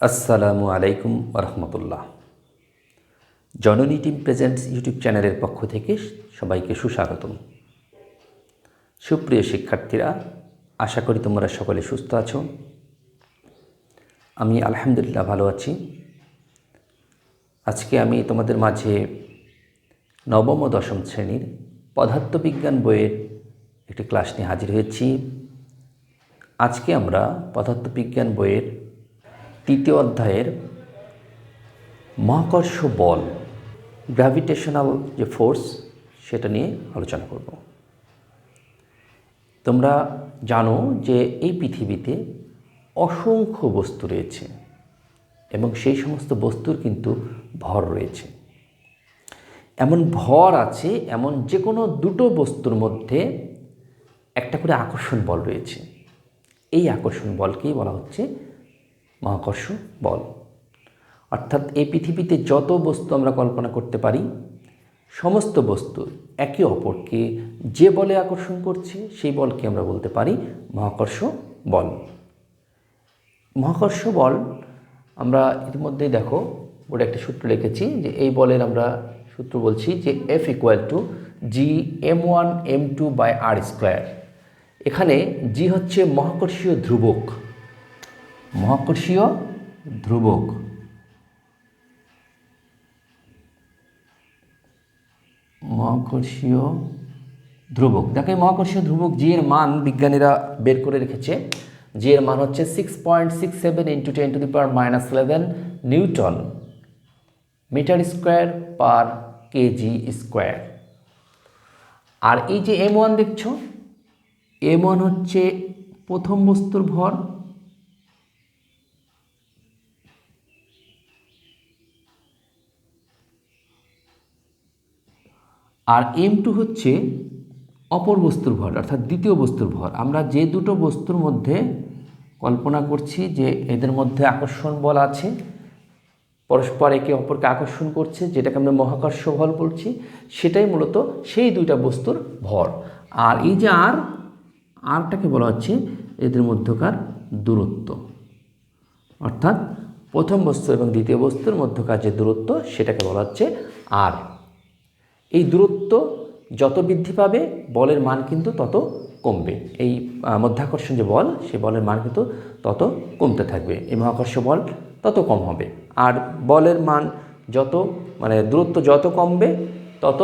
আসসালামু আলাইকুম রহমতুল্লাহ জননী টিম প্রেজেন্টস ইউটিউব চ্যানেলের পক্ষ থেকে সবাইকে সুস্বাগতম। সুপ্রিয় শিক্ষার্থীরা, আশা করি তোমরা সকলে সুস্থ আছো। আমি আলহামদুলিল্লাহ ভালো আছি। আজকে আমি তোমাদের মাঝে নবম ও দশম শ্রেণির পদার্থবিজ্ঞান বইয়ের একটি ক্লাস নিয়ে হাজির হয়েছি। আজকে আমরা পদার্থবিজ্ঞান বইয়ের তৃতীয় অধ্যায়ের মহাকর্ষ বল গ্র্যাভিটেশনাল যে ফোর্স সেটা নিয়ে আলোচনা করব। তোমরা জানো যে এই পৃথিবীতে অসংখ্য বস্তু রয়েছে এবং সেই সমস্ত বস্তুর কিন্তু ভর রয়েছে। এমন ভর আছে, এমন যে কোনো দুটো বস্তুর মধ্যে একটা করে আকর্ষণ বল রয়েছে। এই আকর্ষণ বলকেই বলা হচ্ছে মহাকর্ষ বল। অর্থাৎ এই পৃথিবীতে যত বস্তু আমরা কল্পনা করতে পারি, সমস্ত বস্তু একে অপরকে যে বলে আকর্ষণ করছে, সেই বলকে আমরা বলতে পারি মহাকর্ষ বল। মহাকর্ষ বল আমরা ইতিমধ্যেই দেখো ওটা একটা সূত্র লিখেছি যে এই বলের আমরা সূত্র বলছি যে F equal to G M one M two by R square এখানে জি হচ্ছে মহাকর্ষীয় ধ্রুবক। মহাকর্ষীয় ধ্রুবক। মহাকর্ষীয় ধ্রুবক। দেখো মহাকর্ষীয় ধ্রুবক জি এর মান বিজ্ঞানীরা বের করে রেখেছে। জি এর মান হচ্ছে six point six seven into ten to the power minus eleven newton metre square per KG square. আর এই যে এম ওয়ান দেখছ এম ওয়ান হচ্ছে প্রথম বস্তুর ভর আর এম টু হচ্ছে অপর বস্তুর ভর, অর্থাৎ দ্বিতীয় বস্তুর ভর। আমরা যে দুটো বস্তুর মধ্যে কল্পনা করছি যে এদের মধ্যে আকর্ষণ বল আছে, পরস্পর একে অপরকে আকর্ষণ করছে, যেটাকে আমরা মহাকর্ষ বল বলছি, সেটাই মূলত সেই দুইটা বস্তুর ভর। আর এই যে আর আরটাকে বলা হচ্ছে এদের মধ্যকার দূরত্ব। অর্থাৎ প্রথম বস্তু এবং দ্বিতীয় বস্তুর মধ্যকার যে দূরত্ব, সেটাকে বলা হচ্ছে আর এই দূরত্ব যত বৃদ্ধি পাবে, বলের মান কিন্তু তত কমবে। এই মধ্যাকর্ষণ যে বল, সে বলের মান কিন্তু তত কমতে থাকবে। এই মহাকর্ষ বল তত কম হবে। আর বলের মান যত মানে দূরত্ব যত কমবে, তত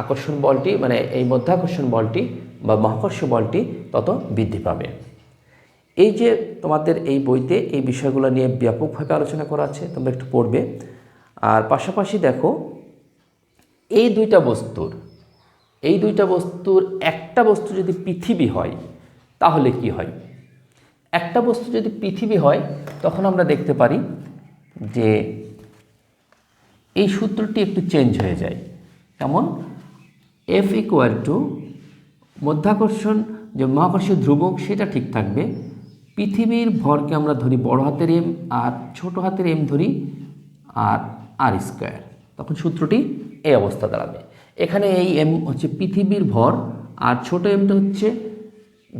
আকর্ষণ বলটি মানে এই মধ্যাকর্ষণ বলটি বা মহাকর্ষ বলটি তত বৃদ্ধি পাবে। এই যে তোমাদের এই বইতে এই বিষয়গুলো নিয়ে ব্যাপকভাবে আলোচনা করা আছে, তোমরা একটু পড়বে। আর পাশাপাশি দেখো এই দুইটা বস্তুর, এই দুইটা বস্তুর একটা বস্তু যদি পৃথিবী হয়, তাহলে কি হয়? একটা বস্তু যদি পৃথিবী হয়, তখন আমরা দেখতে পারি যে এই সূত্রটি একটু চেঞ্জ হয়ে যায়। কেমন? এফ ইকুয়াল টু মধ্যাকর্ষণ যে মহাকর্ষীয় ধ্রুবক, সেটা ঠিক থাকবে। পৃথিবীর ভরকে আমরা ধরি বড় হাতের এম আর ছোট হাতের এম ধরি আর আর স্কোয়ার তখন সূত্রটি এই অবস্থা দাঁড়াবে। এখানে এই এম হচ্ছে পৃথিবীর ভর, আর ছোট এমটা হচ্ছে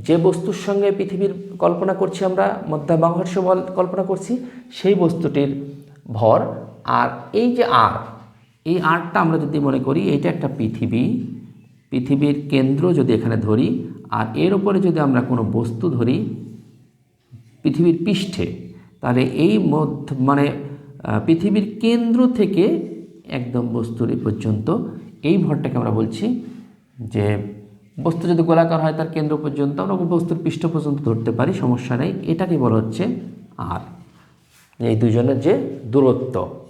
যে বস্তুর সঙ্গে পৃথিবীর কল্পনা করছি আমরা, মধ্যা মহাকর্ষ বল কল্পনা করছি, সেই বস্তুটির ভর। আর এই যে আর, এই আরটা আমরা যদি মনে করি এইটা একটা পৃথিবী। পৃথিবীর কেন্দ্র যদি এখানে ধরি, আর এর উপরে যদি আমরা কোনো বস্তু ধরি, পৃথিবীর পৃষ্ঠে, তাহলে এই মধ্য মানে পৃথিবীর কেন্দ্র থেকে একদম বস্তুর এই পর্যন্ত। এই ভরটাকে আমরা বলছি যে বস্তু যদি গোলাকার হয় তার কেন্দ্র পর্যন্ত, আমরা বস্তুর পৃষ্ঠ পর্যন্ত ধরতে পারি, সমস্যা নেই। এটাকে বলা হচ্ছে আর এই দুজনের যে দূরত্ব।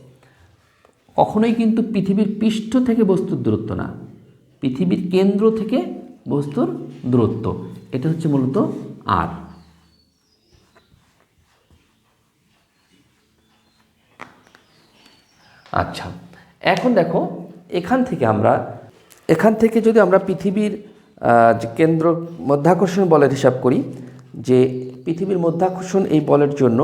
কখনোই কিন্তু পৃথিবীর পৃষ্ঠ থেকে বস্তুর দূরত্ব না। পৃথিবীর কেন্দ্র থেকে বস্তুর দূরত্ব। এটা হচ্ছে মূলত আর আচ্ছা। এখন দেখো, এখান থেকে আমরা, এখান থেকে যদি আমরা পৃথিবীর যে কেন্দ্র মধ্যাকর্ষণ বলের হিসাব করি, যে পৃথিবীর মধ্যাকর্ষণ এই বলের জন্য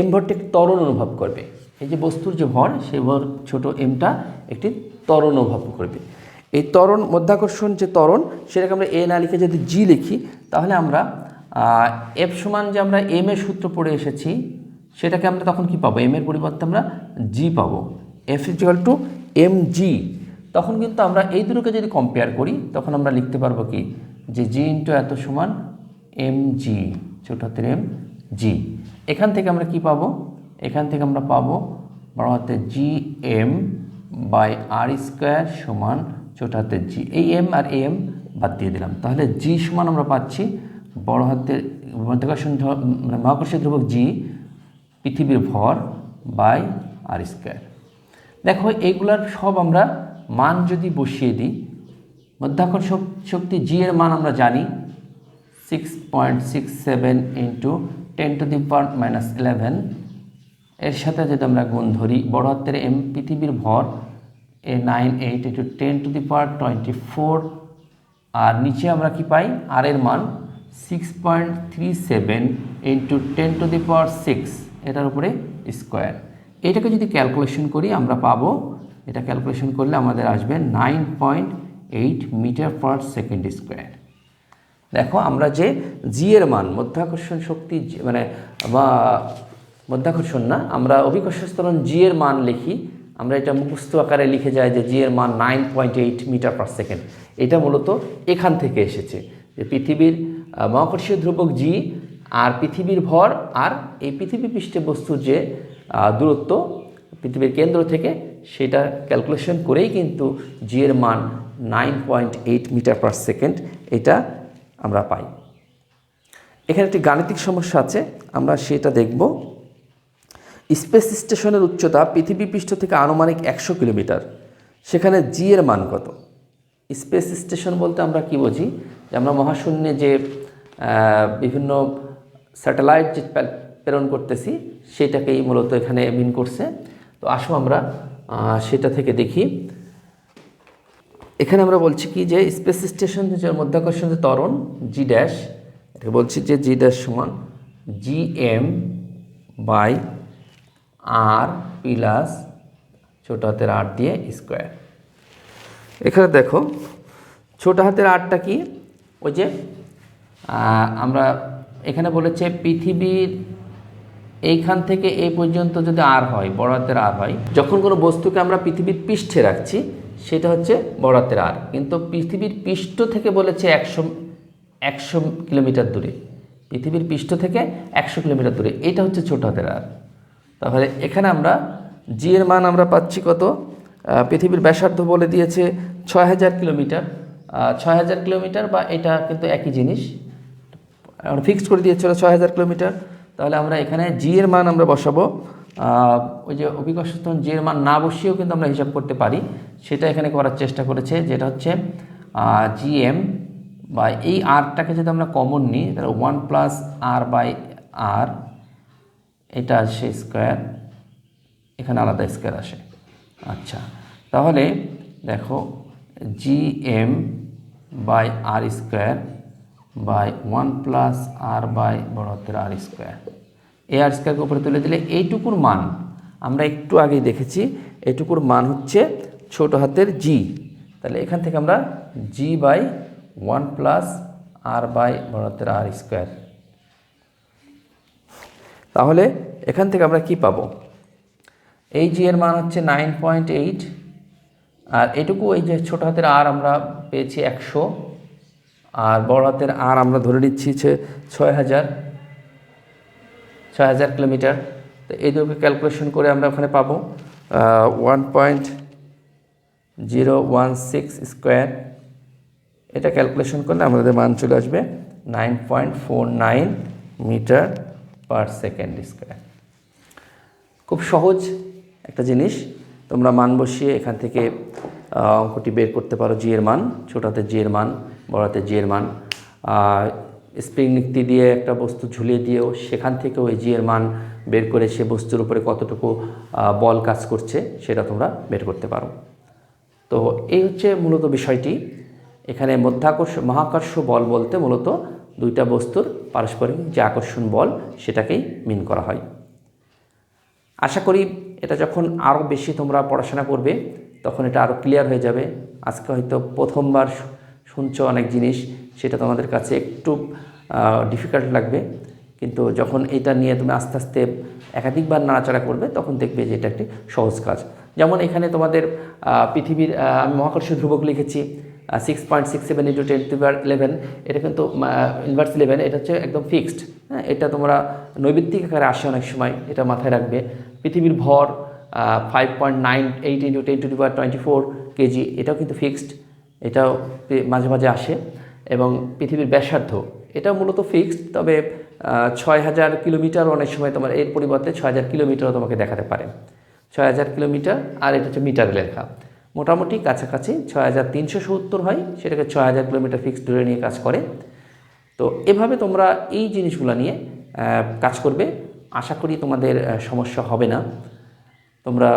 এম ভরটি ত্বরণ অনুভব করবে। এই যে বস্তুর যে ভর, সেই ভর ছোট এমটা একটি ত্বরণ অনুভব করবে। এই ত্বরণ, মধ্যাকর্ষণ যে ত্বরণ, সেটাকে আমরা এ না লিখে যদি জি লিখি, তাহলে আমরা এফ সমান যে আমরা এম এর সূত্র পড়ে এসেছি, সেটাকে আমরা তখন কি পাবো? এম এর পরিবর্তে আমরা জি পাবো। F is equal to M G তখন কিন্তু আমরা এই দুটোকে যদি কম্পেয়ার করি, তখন আমরা লিখতে পারব কি? যে জি ইন্টু এত সমান এম জি ছোট হাতের এম জি এখান থেকে আমরা কি পাবো? এখান থেকে আমরা পাবো বড় হাতে G M by R square সমান ছোট হাতের জি এই এম আর এম বাদ দিয়ে দিলাম। তাহলে জি সমান আমরা পাচ্ছি বড় হাতের মধ্যাকর্ষণ মানে মহাকর্ষীয় ধ্রুবক জি পৃথিবীর ভর বাই আর স্কোয়ার দেখো, এগুলার সব আমরা মান যদি বসিয়ে দিই মধ্যাকর্ষণ শক্তি জি এর মান আমরা জানি six point six seven into ten to the power minus eleven এর সাথে যদি আমরা গুণ ধরি, বড় হাতের এম পৃথিবীর ভর এ nine eight into ten to the power twenty four আর নিচে আমরা কি পাই? আর এর মান six point three seven into ten to the power six এটার উপরে স্কোয়ার এটাকে যদি ক্যালকুলেশন করি, আমরা পাবো, এটা ক্যালকুলেশন করলে আমাদের আসবে nine point eight metre per second square দেখো, আমরা যে জি এর মান, মধ্যাকর্ষণ শক্তি মানে বা মধ্যাকর্ষণ না, আমরা অভিকর্ষ স্তরণ জি এর মান লিখি, আমরা এটা মুখস্থ আকারে লিখে যাই যে জি এর মান nine point eight metre per second এটা মূলত এখান থেকে এসেছে, যে পৃথিবীর মহাকর্ষীয় ধ্রুবক জি আর পৃথিবীর ভর, আর এই পৃথিবী পৃষ্ঠে বস্তুর যে দূরত্ব পৃথিবীর কেন্দ্র থেকে সেটা ক্যালকুলেশন করেই কিন্তু জি এর মান nine point eight metre per second এটা আমরা পাই। এখানে একটি গাণিতিক সমস্যা আছে, আমরা সেটা দেখব। স্পেস স্টেশনের উচ্চতা পৃথিবী পৃষ্ঠ থেকে আনুমানিক একশো কিলোমিটার, সেখানে জি এর মান কত? স্পেস স্টেশন বলতে আমরা কি বুঝি? যে আমরা মহাশূন্যে যে বিভিন্ন স্যাটেলাইট যে প্রেরণ করতেছি সেটাকেই মূলত এখানে মিন করছে। তো আসো আমরা সেটা থেকে দেখি। এখানে আমরা বলছি কি যে স্পেস স্টেশন যে মধ্যাকর্ষণ যে ত্বরণ জি ড্যাশ এটাকে বলছি যে জি ড্যাশ সমান G M by R plus ছোট হাতের আর দিয়ে স্কোয়ার এখানে দেখো, ছোট হাতের আরটা কি? ওই যে আমরা এখানে বলেছে পৃথিবীর এইখান থেকে এই পর্যন্ত যদি আর হয় বড় হাতের আর হয়, যখন কোনো বস্তুকে আমরা পৃথিবীর পৃষ্ঠে রাখছি, সেটা হচ্ছে বড় হাতের আর। কিন্তু পৃথিবীর পৃষ্ঠ থেকে বলেছে একশো একশো কিলোমিটার দূরে। পৃথিবীর পৃষ্ঠ থেকে একশো কিলোমিটার দূরে। এটা হচ্ছে ছোট হাতের আর। তাহলে এখানে আমরা জি এর মান আমরা পাচ্ছি কত? পৃথিবীর ব্যাসার্ধ বলে দিয়েছে ছয় হাজার কিলোমিটার। ছয় হাজার কিলোমিটার বা এটা কিন্তু একই জিনিস। ফিক্সড করে দিয়েছিল ছয় হাজার কিলোমিটার। তাহলে আমরা এখানে জি এর মান আমরা বসাবো। ওই যে অভিকর্ষণ জি এর মান না বসিয়েও কিন্তু আমরা হিসাব করতে পারি। সেটা এখানে করার চেষ্টা করেছে, যেটা হচ্ছে জি এম বা এই আরটাকে যদি আমরা কমন নিই, তাহলে one plus R by R এটা আসে স্কোয়ার এখানে আলাদা স্কোয়ার আসে। আচ্ছা তাহলে দেখো G M by R square by one plus R by বড় হাতের আর স্কোয়ার এই আর স্কোয়ারকে উপরে তুলে দিলে এইটুকুর মান, আমরা একটু আগেই দেখেছি, এইটুকুর মান হচ্ছে ছোট হাতের জি তাহলে এখান থেকে আমরা G by one plus R by বড় হাতের আর স্কোয়ার তাহলে এখান থেকে আমরা কি পাবো? এই জি এর মান হচ্ছে নাইন পয়েন্ট এইট আর এটুকু এই যে ছোটো হাতের আর আমরা পেয়েছি একশো আর বড় হাতের আর আমরা ধরে নিচ্ছি ছয় হাজার ছয় হাজার কিলোমিটার। তো এই দুটোকে ক্যালকুলেশন করে আমরা ওখানে পাবো one point zero one six square এটা ক্যালকুলেশন করলে আমাদের মান চলে আসবে nine point four nine metre per second square খুব সহজ একটা জিনিস, তোমরা মান বসিয়ে এখান থেকে অঙ্কটি বের করতে পারো জি এর মান ছোট হাতে জি এর মান। বড় হাতে জি এর মান স্প্রিং নিক্তি দিয়ে একটা বস্তু ঝুলিয়ে দিয়েও সেখান থেকে ওই জি এর মান বের করে সে বস্তুর উপরে কতটুকু বল কাজ করছে সেটা তোমরা বের করতে পারো। তো এই হচ্ছে মূলত বিষয়টি। এখানে মধ্যাকর্ষ, মহাকর্ষ বল বলতে মূলত দুইটা বস্তুর পারস্পরিক যে আকর্ষণ বল সেটাকেই মিন করা হয়। আশা করি এটা যখন আরও বেশি তোমরা পড়াশোনা করবে, তখন এটা আরও ক্লিয়ার হয়ে যাবে। আজকে হয়তো প্রথমবার শুনছো অনেক জিনিস, সেটা তোমাদের কাছে একটু ডিফিকাল্ট লাগবে। কিন্তু যখন এটা নিয়ে তুমি আস্তে আস্তে একাধিকবার নাড়াচাড়া করবে, তখন দেখবে যে এটা একটি সহজ কাজ। যেমন এখানে তোমাদের পৃথিবীর আমি মহাকর্ষ ধ্রুবক লিখেছি six point six seven into ten eleven এটা কিন্তু ইনভার্স ইলেভেন এটা হচ্ছে একদম ফিক্সড হ্যাঁ? এটা তোমরা নৈবিত্তিক আকারে আসে অনেক সময়, এটা মাথায় রাখবে। পৃথিবীর ভর five point nine eight into ten to power twenty four KG এটাও কিন্তু ফিক্সড এটাও মাঝে মাঝে আসে এবং পৃথিবীর ব্যাসার্ধ এটা মূলত ফিক্সড তবে ছয় হাজার কিলোমিটার অনেক সময় তোমার এর পরিবর্তে ছয় হাজার কিলোমিটারও তোমাকে দেখাতে পারে। ছয় হাজার কিলোমিটার, আর এটা হচ্ছে মিটারে লেখা। মোটামুটি কাছাকাছি ছয় হাজার তিনশো সত্তর হয়, সেটাকে ছয় হাজার কিলোমিটার ফিক্সড ধরে নিয়ে কাজ করে। তো এভাবে তোমরা এই জিনিসগুলো নিয়ে কাজ করবে। আশা করি তোমাদের সমস্যা হবে না। তোমরা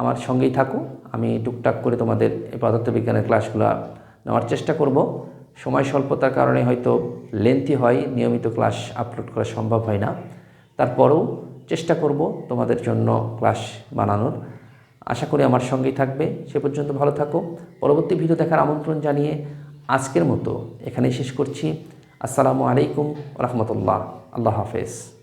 আমার সঙ্গেই থাকো। আমি টুকটাক করে তোমাদের এই পদার্থবিজ্ঞানের ক্লাসগুলো নেওয়ার চেষ্টা করব। সময় স্বল্পতার কারণে হয়তো লেন্থি হয়, নিয়মিত ক্লাস আপলোড করা সম্ভব হয় না। তারপরেও চেষ্টা করব তোমাদের জন্য ক্লাস বানানোর। আশা করি আমার সঙ্গেই থাকবে। সে পর্যন্ত ভালো থাকো। পরবর্তী ভিডিও দেখার আমন্ত্রণ জানিয়ে আজকের মতো এখানেই শেষ করছি। আসসালামু আলাইকুম রহমতুল্লাহ। আল্লাহ হাফেজ।